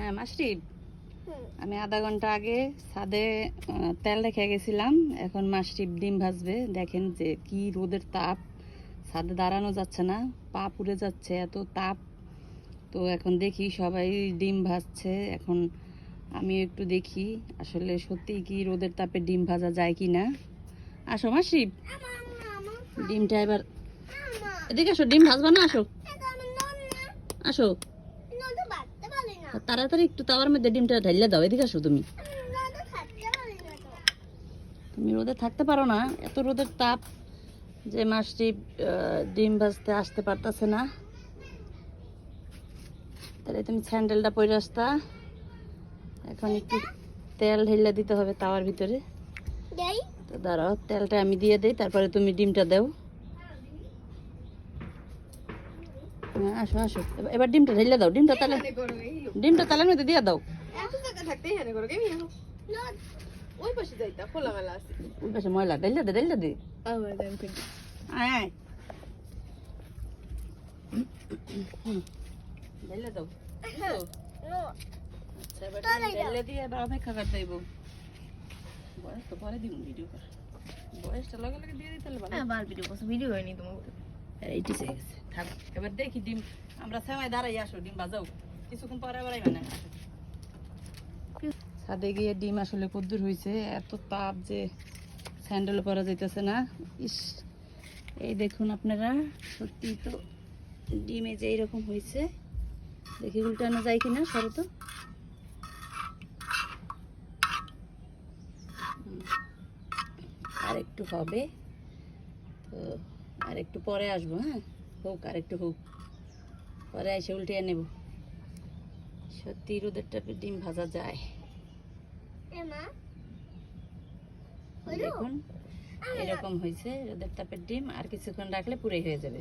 হ্যাঁ মাসরিফ আমি আধা ঘণ্টা আগে ছাদে তেল রেখে গেছিলাম। এখন মাসরিফ ডিম ভাজবে। দেখেন যে কি রোদের তাপ। ছাদে দাঁড়ানো যাচ্ছে না। পা পুড়ে যাচ্ছে এত তাপ। তো এখন দেখি সবাই ডিম ভাজছে। এখন আমি একটু দেখি আসলে সত্যি কি রোদের তাপে ডিম ভাজা যায় কি না। আসো আমা, ডিমটা এবার এদিকে আসো ডিম ভাজবা না আসো। আসো ননটা বাড়তে পারি না। তাড়াতাড়ি একটু তাওয়ার মধ্যে ডিমটা ঢাইলে দাও এদিকে আসো তুমি। তুমি রোদে থাকতে পারো না এত রোদের তাপ যে মাছটি ডিম ভাজতে আসতে পারতেছে না তাহলে তুমি স্যান্ডেলটা পরে আসতা এখন একটু তেল ঢেলে দিতে হবে তাওয়ার ভিতরে? তো দাঁড়াও তেলটা আমি দিয়ে দিই তারপরে তুমি ডিমটা দাও হ্যাঁ আসো আসো। এবার- ডিমটা ঢেলে দাও ডিমটা তাহলে ডিমটা তালের মধ্যে দিয়ে দাও। ওই পাশে ময়লা ঢেলে দে ঢেলে দে। আয় ঢেলে দাও। নো। আচ্ছা এবার ঢেলে দিয়ে এবার অপেক্ষা করতে হইব। বয়স তো পরে দিব ভিডিও কর। বয়সটা লগে লগে দিয়ে দিতে হলে ভালো। এইটি চেয়ে গেছে থাক এবার দেখি ডিম আমরা সেমাই দাঁড়াই আসো ডিম বাজাও কিছুক্ষণ পরে আবার আইবা না ছাদে গিয়ে ডিম আসলে কদ্দুর হয়েছে এত তাপ যে স্যান্ডেল পরা যাইতেছে না। ইস এই দেখুন আপনারা সত্যি তো ডিমে যে এইরকম হয়েছে দেখি উল্টানো যায় কিনা সরো তো। আর একটু হবে। তো আর একটু পরে আসব হ্যাঁ? হোক আর একটু হোক। পরে এসে উল্টিয়ে নেব। সত্যি রোদের টাপে ডিম ভাজা যায়? দেখুন এরকম হয়েছে রোদের টাপের ডিম আর কিছুক্ষণ রাখলে পুরে হয়ে যাবে।